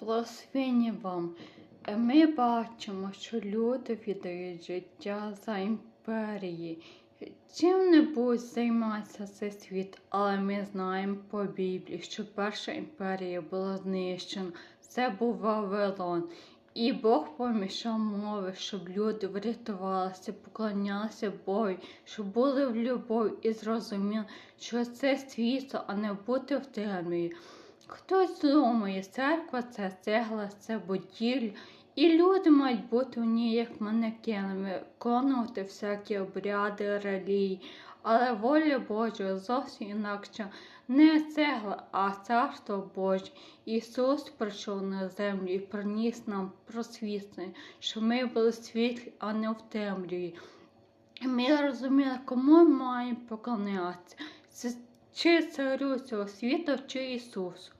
Благословення вам. Е, Ми бачимо, що люди віддають життя за імперії. Чим-небудь займається цей світ, але ми знаємо по Біблії, що перша імперія була знищена. Це був Вавилон. І Бог помішав мови, щоб люди врятувалися, поклонялися Богу, щоб були в любові і зрозуміли, що це світло, а не бути в темряві. Хтось думає, церква це цегла, це будівля, і люди мають бути в ній як манекенами, виконувати всякі обряди, релігії. Але воля Божа зовсім інакша. Не цегла, а царство Боже. Ісус прийшов на землю і приніс нам просвітлення, щоб ми були світлі, а не в темряві. Ми розуміли, кому ми маємо поклонятися. Чи царю цього світу, чи Ісусу.